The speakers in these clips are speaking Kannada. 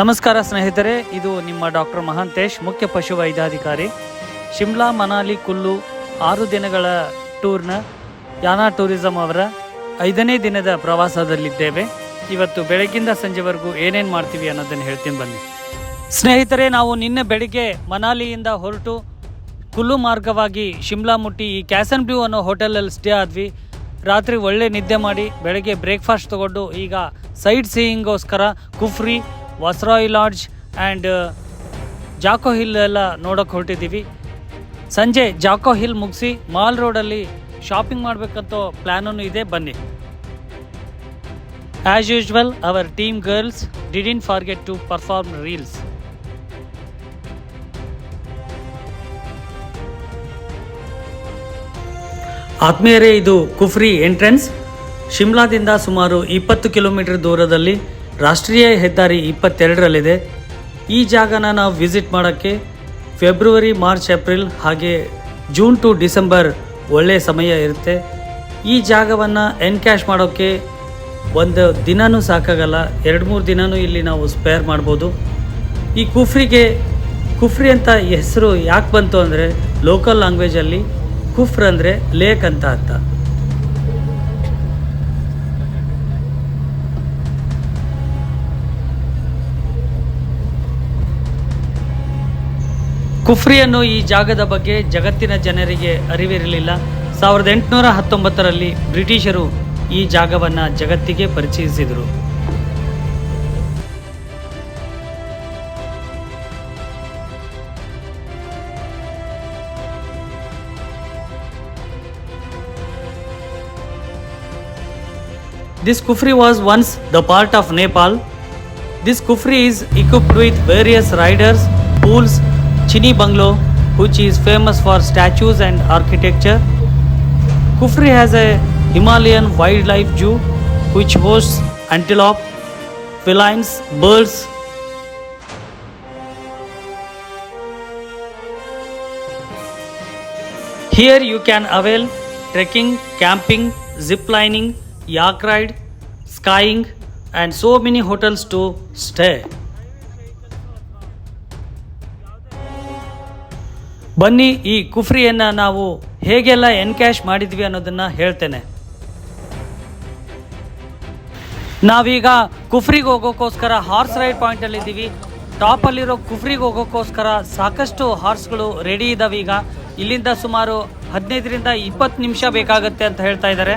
ನಮಸ್ಕಾರ ಸ್ನೇಹಿತರೆ, ಇದು ನಿಮ್ಮ ಡಾಕ್ಟರ್ ಮಹಾಂತೇಶ್, ಮುಖ್ಯ ಪಶು ವೈದ್ಯಾಧಿಕಾರಿ. ಶಿಮ್ಲಾ, ಮನಾಲಿ, ಕುಲ್ಲು ಆರು ದಿನಗಳ ಟೂರ್ನ ಯಾನಾ ಟೂರಿಸಂ ಅವರ ಐದನೇ ದಿನದ ಪ್ರವಾಸದಲ್ಲಿದ್ದೇವೆ. ಇವತ್ತು ಬೆಳಗ್ಗಿಂದ ಸಂಜೆವರೆಗೂ ಏನೇನು ಮಾಡ್ತೀವಿ ಅನ್ನೋದನ್ನು ಹೇಳ್ತೀನಿ ಬನ್ನಿ. ಸ್ನೇಹಿತರೆ, ನಾವು ನಿನ್ನೆ ಬೆಳಿಗ್ಗೆ ಮನಾಲಿಯಿಂದ ಹೊರಟು ಕುಲ್ಲು ಮಾರ್ಗವಾಗಿ ಶಿಮ್ಲಾ ಮುಟ್ಟಿ ಈ ಕ್ಯಾಸನ್ ಬ್ಲೂ ಅನ್ನೋ ಹೋಟೆಲಲ್ಲಿ ಸ್ಟೇ ಆದ್ವಿ. ರಾತ್ರಿ ಒಳ್ಳೆ ನಿದ್ದೆ ಮಾಡಿ ಬೆಳಗ್ಗೆ ಬ್ರೇಕ್ಫಾಸ್ಟ್ ತಗೊಂಡು ಈಗ sight ಸೀಯಿಂಗೋಸ್ಕರ Kufri Viceroy Lodge and Jakhoo hill ಎಲ್ಲ ನೋಡೋಕೆ ಹೊರಟಿದ್ದೀವಿ. ಸಂಜೆ ಜಾಕೋ ಹಿಲ್ ಮುಗಿಸಿ ಮಾಲ್ ರೋಡಲ್ಲಿ ಶಾಪಿಂಗ್ ಮಾಡಬೇಕಂತ ಪ್ಲ್ಯಾನೂ ಇದೆ, ಬನ್ನಿ. As usual our team girls didn't forget to perform reels ಆತ್ಮೀಯರೇ, ಇದು ಕುಫ್ರಿ ಎಂಟ್ರೆನ್ಸ್ ಶಿಮ್ಲಾದಿಂದ ಸುಮಾರು ಇಪ್ಪತ್ತು ಕಿಲೋಮೀಟರ್ ದೂರದಲ್ಲಿ ರಾಷ್ಟ್ರೀಯ ಹೆದ್ದಾರಿ ಇಪ್ಪತ್ತೆರಡರಲ್ಲಿದೆ. ಈ ಜಾಗನ ನಾವು ವಿಸಿಟ್ ಮಾಡೋಕ್ಕೆ ಫೆಬ್ರವರಿ, ಮಾರ್ಚ್, ಏಪ್ರಿಲ್ ಹಾಗೆ ಜೂನ್ ಟು ಡಿಸೆಂಬರ್ ಒಳ್ಳೆಯ ಸಮಯ ಇರುತ್ತೆ. ಈ ಜಾಗವನ್ನು ಎನ್ಕ್ಯಾಶ್ ಮಾಡೋಕ್ಕೆ ಒಂದು ದಿನವೂ ಸಾಕಾಗಲ್ಲ. ಎರಡು, ಮೂರು ದಿನವೂ ಇಲ್ಲಿ ನಾವು ಸ್ಪೇರ್ ಮಾಡ್ಬೋದು. ಈ ಕುಫ್ರಿಗೆ, ಕುಫ್ರಿ ಅಂತ ಹೆಸರು ಯಾಕೆ ಬಂತು ಅಂದರೆ, ಲೋಕಲ್ ಲ್ಯಾಂಗ್ವೇಜಲ್ಲಿ ಕುಫ್ರ್ ಅಂದರೆ ಲೇಕ್ ಅಂತ ಅರ್ಥ. ಕುಫ್ರಿ ಅನ್ನೋ ಈ ಜಾಗದ ಬಗ್ಗೆ ಜಗತ್ತಿನ ಜನರಿಗೆ ಅರಿವಿರಲಿಲ್ಲ ಸಾವಿರದ ಎಂಟುನೂರ ಹತ್ತೊಂಬತ್ತರಲ್ಲಿ ಬ್ರಿಟಿಷರು ಈ ಜಾಗವನ್ನು ಜಗತ್ತಿಗೆ ಪರಿಚಯಿಸಿದರು This kufri was once the part of Nepal. This kufri is equipped with various riders, pools, chini bungalow, which is famous for statues and architecture. Kufri has a Himalayan wildlife zoo which hosts antelope, felines, birds. Here you can avail trekking, camping, zip lining, yak ride, skiing, and so many hotels to stay. ಬನ್ನಿ, ಈ ಕುಫ್ರಿಯನ್ನು ನಾವು ಹೇಗೆಲ್ಲ ಎನ್ಕ್ಯಾಶ್ ಮಾಡಿದ್ವಿ ಅನ್ನೋದನ್ನ ಹೇಳ್ತೇನೆ. ನಾವೀಗ ಕುಫ್ರಿಗೆ ಹೋಗೋಕ್ಕೋಸ್ಕರ ಹಾರ್ಸ್ ರೈಡ್ ಪಾಯಿಂಟಲ್ಲಿದ್ದೀವಿ. ಟಾಪಲ್ಲಿರೋ ಕುಫ್ರಿಗೆ ಹೋಗೋಕ್ಕೋಸ್ಕರ ಸಾಕಷ್ಟು ಹಾರ್ಸ್ಗಳು ರೆಡಿ ಇದ್ದಾವೆ ಈಗ ಇಲ್ಲಿಂದ ಸುಮಾರು ಹದಿನೈದರಿಂದ ಇಪ್ಪತ್ತು ನಿಮಿಷ ಬೇಕಾಗುತ್ತೆ ಅಂತ ಹೇಳ್ತಾ ಇದ್ದಾರೆ.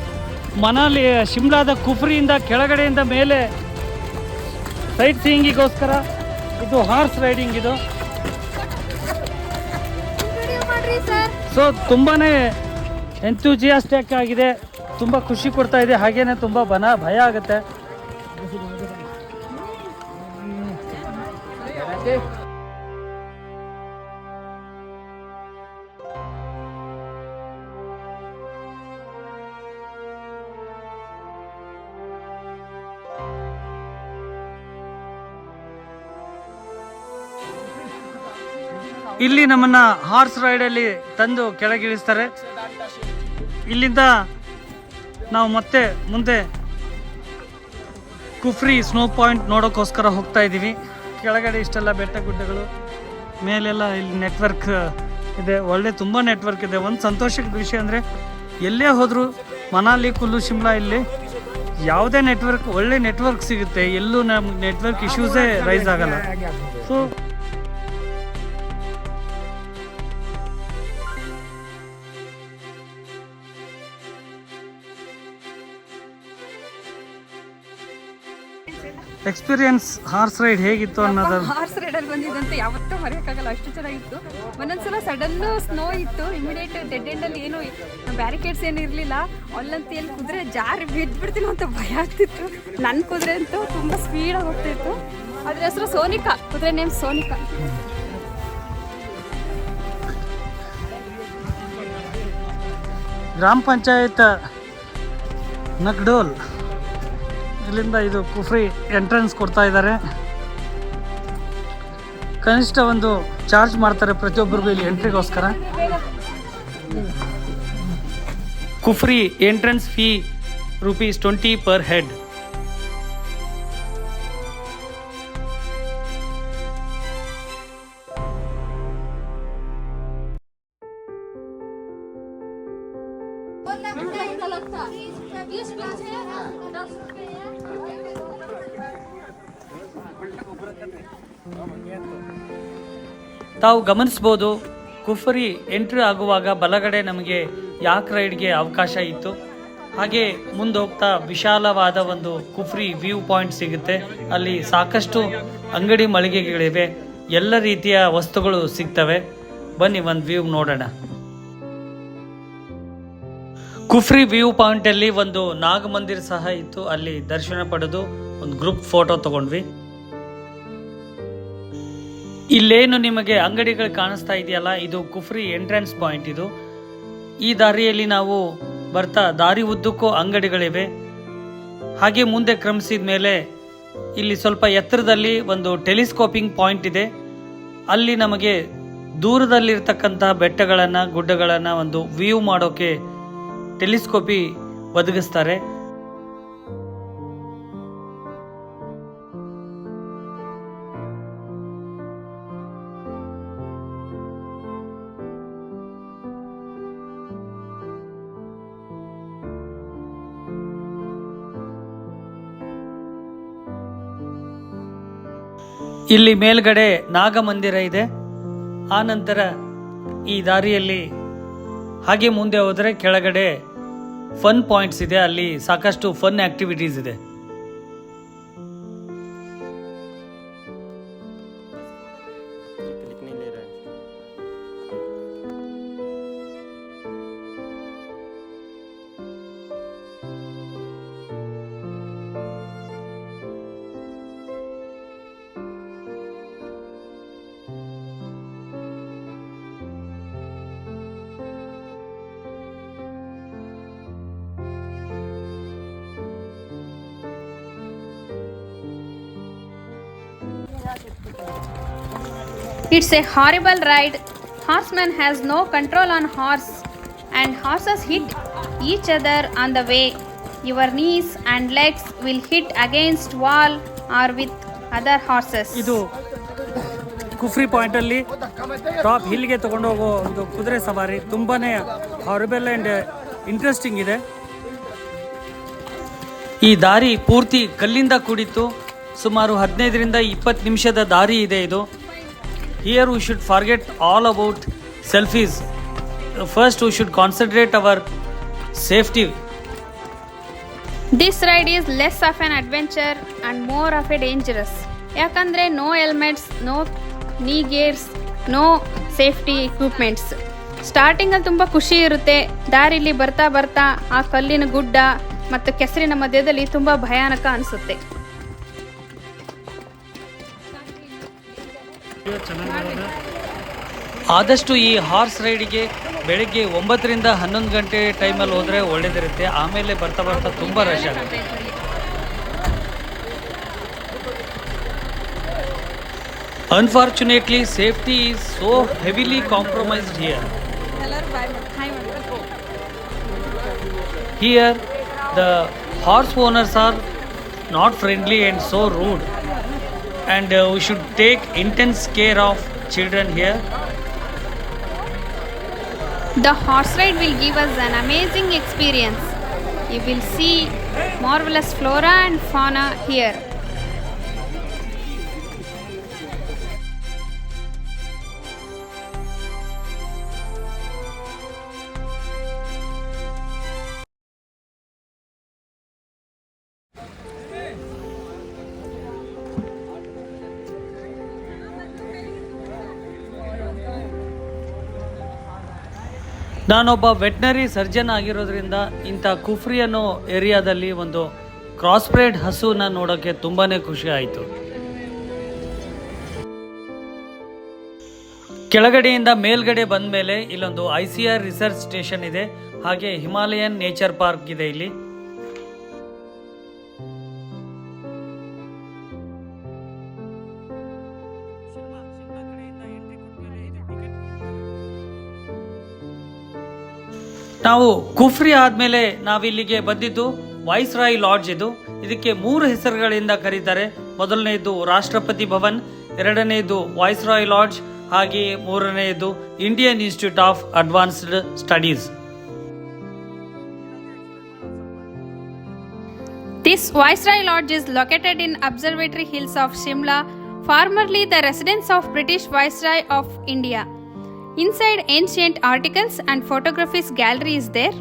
ಮನಾಲಿ ಶಿಮ್ಲಾದ ಕುಫ್ರಿಯಿಂದ ಕೆಳಗಡೆಯಿಂದ ಮೇಲೆ ಸೈಟ್ ಸೀಯಿಂಗಿಗೋಸ್ಕರ ಇದು ಹಾರ್ಸ್ ರೈಡಿಂಗ್ ಇದು. ಸೊ ತುಂಬಾ ಎಂಥೂಜಿಯಾಸ್ಟಿಕ್ ಆಗಿದೆ. ತುಂಬ ಖುಷಿ ಕೊಡ್ತಾ ಇದೆ. ಹಾಗೇನೆ ತುಂಬ ಬನ, ಭಯ ಆಗುತ್ತೆ. ಇಲ್ಲಿ ನಮ್ಮನ್ನ ಹಾರ್ಸ್ ರೈಡಲ್ಲಿ ತಂದು ಕೆಳಗಿಳಿಸ್ತಾರೆ. ಇಲ್ಲಿಂದ ನಾವು ಮತ್ತೆ ಮುಂದೆ ಕುಫ್ರಿ ಸ್ನೋ ಪಾಯಿಂಟ್ ನೋಡೋಕ್ಕೋಸ್ಕರ ಹೋಗ್ತಾ ಇದ್ದೀವಿ. ಕೆಳಗಡೆ ಇಷ್ಟೆಲ್ಲ ಬೆಟ್ಟ ಗುಡ್ಡಗಳು, ಮೇಲೆಲ್ಲ ಇಲ್ಲಿ ನೆಟ್ವರ್ಕ್ ಇದೆ. ಒಳ್ಳೆ ತುಂಬ ನೆಟ್ವರ್ಕ್ ಇದೆ. ಒಂದು ಸಂತೋಷದ ವಿಷಯ ಅಂದರೆ, ಎಲ್ಲೇ ಹೋದರೂ ಮನಾಲಿ, ಕುಲ್ಲು, ಶಿಮ್ಲಾ ಇಲ್ಲಿ ಯಾವುದೇ ನೆಟ್ವರ್ಕ್ ಒಳ್ಳೆ ನೆಟ್ವರ್ಕ್ ಸಿಗುತ್ತೆ. ಎಲ್ಲೂ ನಮ್ಗೆ ನೆಟ್ವರ್ಕ್ ಇಶ್ಯೂಸೇ ರೈಸ್ ಆಗಲ್ಲ. ಸೊ ಎಕ್ಸ್ಪೀರಿಯನ್ಸ್ ಹಾರ್ಸ್ ರೈಡ್ ಹೇಗಿತ್ತು ಅನ್ನೋದು ಹಾರ್ಸ್ ರೈಡಲ್ಲಿ ಬಂದಿದ್ದಂತೆ ಯಾವತ್ತೂ ಮರೆಯೋಕ್ಕಾಗಲ್ಲ. ಅಷ್ಟು ಚೆನ್ನಾಗಿತ್ತು. ಒಂದೊಂದ್ಸಲ ಸಡನ್ ಸ್ನೋ ಇತ್ತು ಇಮಿಡಿಯೇಟ್ ಡೆಡ್ ಎಂಡಲ್ಲಿ ಏನು ಬ್ಯಾರಿಕೇಡ್ಸ್ ಏನು ಇರಲಿಲ್ಲ. ಅಲ್ಲಂತ ಎಲ್ಲಿ ಕುದುರೆ ಜಾರಿ ಬಿದ್ದುಬಿಡ್ತೀನೋ ಅಂತ ಭಯ ಆಗ್ತಿತ್ತು. ನನ್ನ ಕುದುರೆ ಅಂತೂ ತುಂಬ ಸ್ಪೀಡಾಗಿ ಹೋಗ್ತಿತ್ತು. ಅದ್ರ ಹೆಸರು ಸೋನಿಕಾ. ಕುದುರೆ ನೇಮ್ ಸೋನಿಕಾ. ಗ್ರಾಮ ಪಂಚಾಯತ್ ನಕ್ಡೋಲ್ ಇಲ್ಲಿಂದ ಇದು ಕುಫ್ರಿ ಎಂಟ್ರೆನ್ಸ್ ಕೊಡ್ತಾ ಇದ್ದಾರೆ. ಕನಿಷ್ಠ ಒಂದು ಚಾರ್ಜ್ ಮಾಡ್ತಾರೆ ಪ್ರತಿಯೊಬ್ಬರಿಗೂ ಇಲ್ಲಿ ಎಂಟ್ರಿಗೋಸ್ಕರ. Kufri entrance fee rupees twenty per head ತಾವು ಗಮನಿಸ್ಬೋದು, ಕುಫರಿ ಎಂಟ್ರಿ ಆಗುವಾಗ ಬಲಗಡೆ ನಮಗೆ ಯಾಕ್ ರೈಡ್ಗೆ ಅವಕಾಶ ಇತ್ತು? ಹಾಗೆ ಮುಂದೆ ಹೋಗ್ತಾ ವಿಶಾಲವಾದ ಒಂದು ಕುಫ್ರಿ ವ್ಯೂ ಪಾಯಿಂಟ್ ಸಿಗುತ್ತೆ. ಅಲ್ಲಿ ಸಾಕಷ್ಟು ಅಂಗಡಿ ಮಳಿಗೆಗಳಿವೆ. ಎಲ್ಲ ರೀತಿಯ ವಸ್ತುಗಳು ಸಿಗ್ತವೆ. ಬನ್ನಿ ಒಂದು ವ್ಯೂ ನೋಡೋಣ. ಕುಫ್ರಿ ವ್ಯೂ ಪಾಯಿಂಟ್ ಅಲ್ಲಿ ಒಂದು ನಾಗ ಮಂದಿರ್ ಸಹ ಇತ್ತು. ಅಲ್ಲಿ ದರ್ಶನ ಪಡೆದು ಒಂದು ಗ್ರೂಪ್ ಫೋಟೋ ತಗೊಂಡ್ವಿ. ಇಲ್ಲೇನು ನಿಮಗೆ ಅಂಗಡಿಗಳು ಕಾಣಿಸ್ತಾ ಇದೆಯಲ್ಲ, ಇದು ಕುಫ್ರಿ ಎಂಟ್ರೆನ್ಸ್ ಪಾಯಿಂಟ್ ಇದು. ಈ ದಾರಿಯಲ್ಲಿ ನಾವು ಬರ್ತಾ, ದಾರಿ ಉದ್ದಕ್ಕೂ ಅಂಗಡಿಗಳಿವೆ. ಹಾಗೆ ಮುಂದೆ ಕ್ರಮಿಸಿದ ಮೇಲೆ ಇಲ್ಲಿ ಸ್ವಲ್ಪ ಎತ್ತರದಲ್ಲಿ ಒಂದು ಟೆಲಿಸ್ಕೋಪಿಂಗ್ ಪಾಯಿಂಟ್ ಇದೆ. ಅಲ್ಲಿ ನಮಗೆ ದೂರದಲ್ಲಿರ್ತಕ್ಕಂತಹ ಬೆಟ್ಟಗಳನ್ನು, ಗುಡ್ಡಗಳನ್ನು ಒಂದು ವ್ಯೂ ಮಾಡೋಕೆ ಟೆಲಿಸ್ಕೋಪಿ ಒದಗಿಸ್ತಾರೆ. ಇಲ್ಲಿ ಮೇಲ್ಗಡೆ ನಾಗಮಂದಿರ ಇದೆ. ಆ ನಂತರ ಈ ದಾರಿಯಲ್ಲಿ ಹಾಗೆ ಮುಂದೆ ಹೋದರೆ ಕೆಳಗಡೆ ಫನ್ ಪಾಯಿಂಟ್ಸ್ ಇದೆ. ಅಲ್ಲಿ ಸಾಕಷ್ಟು ಫನ್ ಆಕ್ಟಿವಿಟೀಸ್ ಇದೆ. It's a horrible ride horse man has no control on horse and horses hit each other on the way your knees and legs will hit against wall or with other horses ಇದು ಕುಫ್ರಿ ಪಾಯಿಂಟಲ್ಲಿ ಟಾಪ್ ಹಿಲ್ಗೆ ತೊಗೊಂಡು ಹೋಗೋ ಒಂದು ಕುದುರೆ ಸವಾರಿ ತುಂಬಾ ಹಾರಿಬಲ್ ಆ್ಯಂಡ್ ಇಂಟ್ರೆಸ್ಟಿಂಗ್ ಇದೆ. ಈ ದಾರಿ ಪೂರ್ತಿ ಕಲ್ಲಿಂದ ಕೂಡಿತ್ತು. ಸುಮಾರು ಹದಿನೈದರಿಂದ ಇಪ್ಪತ್ತು ನಿಮಿಷದ ದಾರಿ ಇದೆ ಇದು. Here we should forget all about selfies first we should concentrate our safety this ride is less of an adventure and more of a dangerous ಯಾಕಂದರೆ no helmets no knee gears no safety equipments ಸ್ಟಾರ್ಟಿಂಗಲ್ಲಿ ತುಂಬ ಖುಷಿ ಇರುತ್ತೆ. ದಾರಿಲಿ ಬರ್ತಾ ಬರ್ತಾ ಆ ಕಲ್ಲಿನ ಗುಡ್ಡ ಮತ್ತು ಕೆಸರಿನ ಮಧ್ಯದಲ್ಲಿ ತುಂಬ ಭಯಾನಕ ಅನಿಸುತ್ತೆ. ಆದಷ್ಟು ಈ ಹಾರ್ಸ್ ರೈಡಿಗೆ ಬೆಳಿಗ್ಗೆ ಒಂಬತ್ತರಿಂದ ಹನ್ನೊಂದು ಗಂಟೆ ಟೈಮಲ್ಲಿ ಹೋದರೆ ಒಳ್ಳೇದಿರುತ್ತೆ. ಆಮೇಲೆ ಬರ್ತಾ ಬರ್ತಾ ತುಂಬ ರಶ್ ಆಗುತ್ತೆ. Unfortunately safety is so heavily compromised here here the horse owners are not friendly and so rude and uh, we should take intense care of children here. The horse ride will give us an amazing experience. You will see marvelous flora and fauna here. ನಾನೊಬ್ಬ ವೆಟ್ನರಿ ಸರ್ಜನ್ ಆಗಿರೋದ್ರಿಂದ ಇಂಥ ಕುಫ್ರಿ ಅನ್ನೋ ಏರಿಯಾದಲ್ಲಿ ಒಂದು ಕ್ರಾಸ್ ಬ್ರೇಡ್ ನೋಡೋಕ್ಕೆ ತುಂಬಾನೇ ಖುಷಿ ಆಯಿತು. ಕೆಳಗಡೆಯಿಂದ ಮೇಲ್ಗಡೆ ಬಂದ ಮೇಲೆ ಇಲ್ಲೊಂದು I C R research station ಇದೆ. ಹಾಗೆ ಹಿಮಾಲಯನ್ ನೇಚರ್ ಪಾರ್ಕ್ ಇದೆ ಇಲ್ಲಿ. ನಾವು ಕುಫ್ರಿ ಆದ್ಮೇಲೆ ನಾವಿಲ್ಲಿಗೆ ಬಂದಿದ್ದು ವಾಯ್ಸ್ ರಾಯ್ ಲಾಡ್ಜ್ ಇದು. ಇದಕ್ಕೆ ಮೂರು ಹೆಸರುಗಳಿಂದ ಕರೀತಾರೆ. ಮೊದಲನೆಯದು ರಾಷ್ಟ್ರಪತಿ ಭವನ್ ಎರಡನೆಯದು ವಾಯ್ಸ್ ರಾಯ್ ಲಾಡ್ಜ್ ಹಾಗೆ ಮೂರನೆಯದು Indian Institute of Advanced Studies. This Viceroy Lodge is located in Observatory Hills of Shimla, formerly the residence of British Viceroy of India. Inside ancient articles and photographies gallery is there.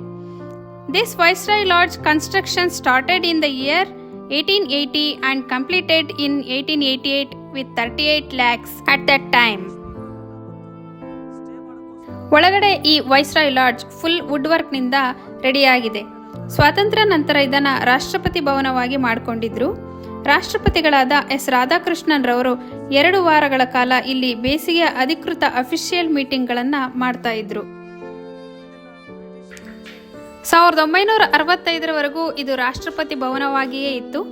This Viceroy Lodge construction started in the year 1880 and completed in 1888 with 38 lakhs at that time. ಒಳಗಡೆ ಈ ವೈಸ್ರಾಯ್ ಲಾಡ್ಜ್ ಫುಲ್ ವುಡ್ ವರ್ಕ್ನಿಂದ ರೆಡಿಯಾಗಿದೆ ಸ್ವಾತಂತ್ರ್ಯ ನಂತರ ಇದನ್ನು ರಾಷ್ಟ್ರಪತಿ ಭವನವಾಗಿ ಮಾಡಿಕೊಂಡಿದ್ರು ರಾಷ್ಟ್ರಪತಿಗಳಾದ ಎಸ್ ರಾಧಾಕೃಷ್ಣನ್ ರವರು ಎರಡು ವಾರಗಳ ಕಾಲ ಇಲ್ಲಿ ಬೇಸಿಗೆಯ ಅಧಿಕೃತ ಅಫಿಷಿಯಲ್ ಮೀಟಿಂಗ್ಗಳನ್ನು ಮಾಡ್ತಾ ಇದ್ರು. ಸಾವಿರದ ಒಂಬೈನೂರ ಅರವತ್ತೈದರವರೆಗೂ ಇದು ರಾಷ್ಟ್ರಪತಿ ಭವನವಾಗಿಯೇ ಇತ್ತು.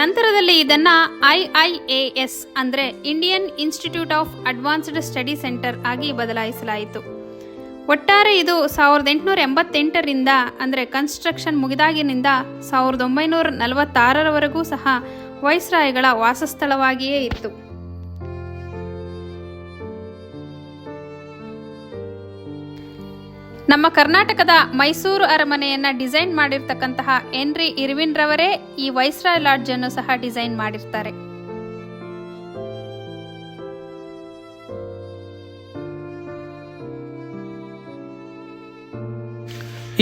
ನಂತರದಲ್ಲಿ ಇದನ್ನ ಐಐಎಎಸ್ ಅಂದರೆ Indian Institute of Advanced Study centre ಆಗಿ ಬದಲಾಯಿಸಲಾಯಿತು. ಒಟ್ಟಾರೆ ಇದು ಸಾವಿರದ ಎಂಟುನೂರ ಎಂಬತ್ತೆಂಟರಿಂದ ಅಂದರೆ ಕನ್ಸ್ಟ್ರಕ್ಷನ್ ಮುಗಿದಾಗಿನಿಂದ ಸಾವಿರದ ಒಂಬೈನೂರ ನಲವತ್ತಾರರವರೆಗೂ ಸಹ ವೈಸ್ರಾಯ್ಗಳ ವಾಸಸ್ಥಳವಾಗಿಯೇ ಇತ್ತು. ನಮ್ಮ ಕರ್ನಾಟಕದ ಮೈಸೂರು ಅರಮನೆಯನ್ನ ಡಿಸೈನ್ ಮಾಡಿರ್ತಕ್ಕಂತಹ ಎನ್ರಿ ಇರ್ವಿನ್ ರವರೇ ಈ ವೈಸ್ರಾಯ್ ಲಾಡ್ಜ್ ಅನ್ನು ಸಹ ಡಿಸೈನ್ ಮಾಡಿರ್ತಾರೆ.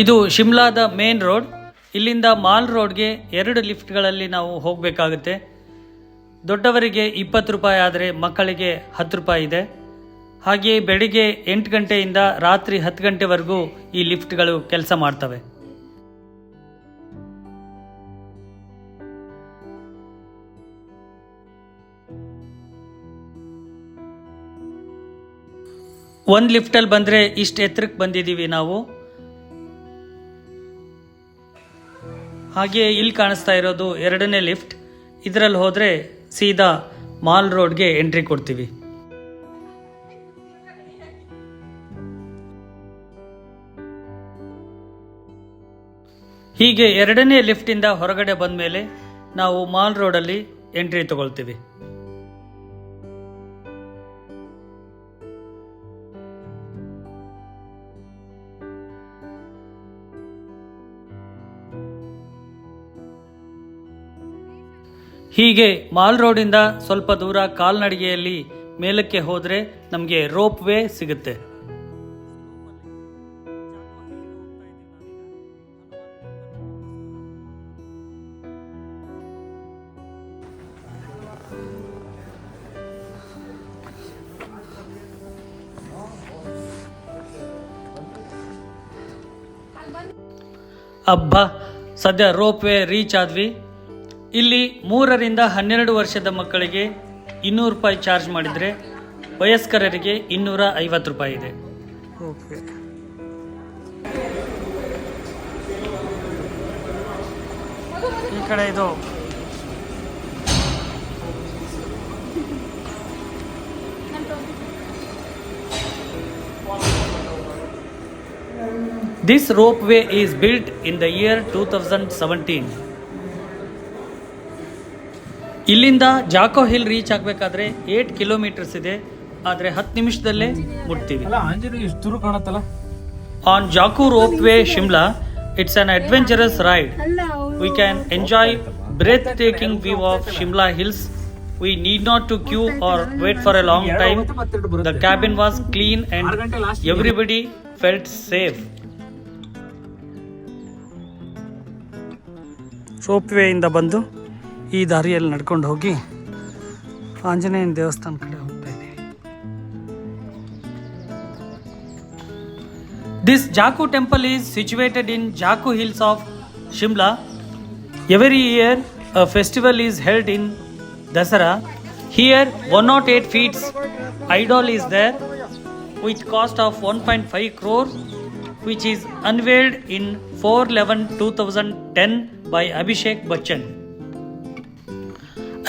ಇದು ಶಿಮ್ಲಾದ ಮೇನ್ ರೋಡ್. ಇಲ್ಲಿಂದ ಮಾಲ್ ರೋಡ್ಗೆ ಎರಡು ಲಿಫ್ಟ್ಗಳಲ್ಲಿ ನಾವು ಹೋಗಬೇಕಾಗುತ್ತೆ. ದೊಡ್ಡವರಿಗೆ ಇಪ್ಪತ್ತು ರೂಪಾಯಿ ಆದರೆ ಮಕ್ಕಳಿಗೆ ಹತ್ತು ರೂಪಾಯಿ ಇದೆ. ಹಾಗೆಯೇ ಬೆಳಿಗ್ಗೆ ಎಂಟು ಗಂಟೆಯಿಂದ ರಾತ್ರಿ ಹತ್ತು ಗಂಟೆವರೆಗೂ ಈ ಲಿಫ್ಟ್ಗಳು ಕೆಲಸ ಮಾಡ್ತವೆ. ಒಂದು ಲಿಫ್ಟಲ್ಲಿ ಬಂದರೆ ಇಷ್ಟು ಎತ್ತರಕ್ಕೆ ಬಂದಿದ್ದೀವಿ ನಾವು. ಹಾಗೆ ಇಲ್ಲಿ ಕಾಣಿಸ್ತಾ ಇರೋದು ಎರಡನೇ ಲಿಫ್ಟ್. ಇದರಲ್ಲಿ ಹೋದರೆ ಸೀದಾ ಮಾಲ್ ರೋಡ್ಗೆ ಎಂಟ್ರಿ ಕೊಡ್ತೀವಿ. ಹೀಗೆ ಎರಡನೇ ಲಿಫ್ಟಿಂದ ಹೊರಗಡೆ ಬಂದ ಮೇಲೆ ನಾವು ಮಾಲ್ ರೋಡಲ್ಲಿ ಎಂಟ್ರಿ ತಗೊಳ್ತೀವಿ. ಹೀಗೆ ಮಾಲ್ ರೋಡಿಂದ ಸ್ವಲ್ಪ ದೂರ ಕಾಲ್ನಡಿಗೆಯಲ್ಲಿ ಮೇಲಕ್ಕೆ ಹೋದರೆ ನಮಗೆ ರೋಪ್ ವೇ ಸಿಗುತ್ತೆ. ಅಬ್ಬಾ ಸದ್ಯ ರೋಪ್ ವೇ ರೀಚ್ ಆದ್ವಿ. ಇಲ್ಲಿ ಮೂರರಿಂದ ಹನ್ನೆರಡು ವರ್ಷದ ಮಕ್ಕಳಿಗೆ ಇನ್ನೂರು ರೂಪಾಯಿ ಚಾರ್ಜ್ ಮಾಡಿದರೆ ವಯಸ್ಕರರಿಗೆ ಇನ್ನೂರ ಐವತ್ತು ರೂಪಾಯಿ ಇದೆ. ಈ ಕಡೆ ಇದು. This ropeway is built in the year 2017. ಇಲ್ಲಿಂದ ಜಾಕೋ ಹಿಲ್ ರೀಚ್ ಆಗಬೇಕಾದ್ರೆ ಏಟ್ ಕಿಲೋಮೀಟರ್ಸ್ ಇದೆ ಆದರೆ ಹತ್ತು ನಿಮಿಷದಲ್ಲೇ ಮುಟ್ತೀವಿ ಅಲ್ಲ ಆಂಜನೇಯ ಎಷ್ಟು ದೂರ ಕಾಣತ್ತಲ್ಲ On Jaku Ropeway Shimla, it's an adventurous ride. We can enjoy breathtaking view of Shimla hills. We need not to queue or wait for a long time. The cabin was clean and ರೋಪ್ವೇಯಿಂದ ಬಂದು ಈ ದಾರಿಯಲ್ಲಿ ನಡ್ಕೊಂಡು ಹೋಗಿ ಆಂಜನೇಯನ ದೇವಸ್ಥಾನ ಕಡೆ ಹೋಗ್ತಾ ಇದ್ದೀವಿ this Jakhu temple is situated in Jakhu hills of Shimla every year a festival is held in Dasara here one naught eight feets idol is there with cost of one point five crore which is unveiled in four eleven two thousand ten by Abhishek Bachchan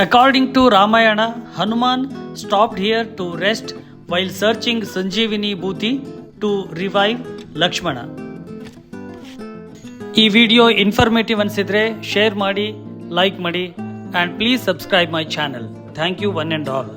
according to Ramayana Hanuman stopped here to rest while searching Sanjeevani booti to revive Lakshmana ಈ ವಿಡಿಯೋ ಇನ್ಫಾರ್ಮೇಟಿವ್ ಅನಿಸಿದ್ರೆ ಶೇರ್ ಮಾಡಿ ಲೈಕ್ ಮಾಡಿ and please subscribe my channel thank you one and all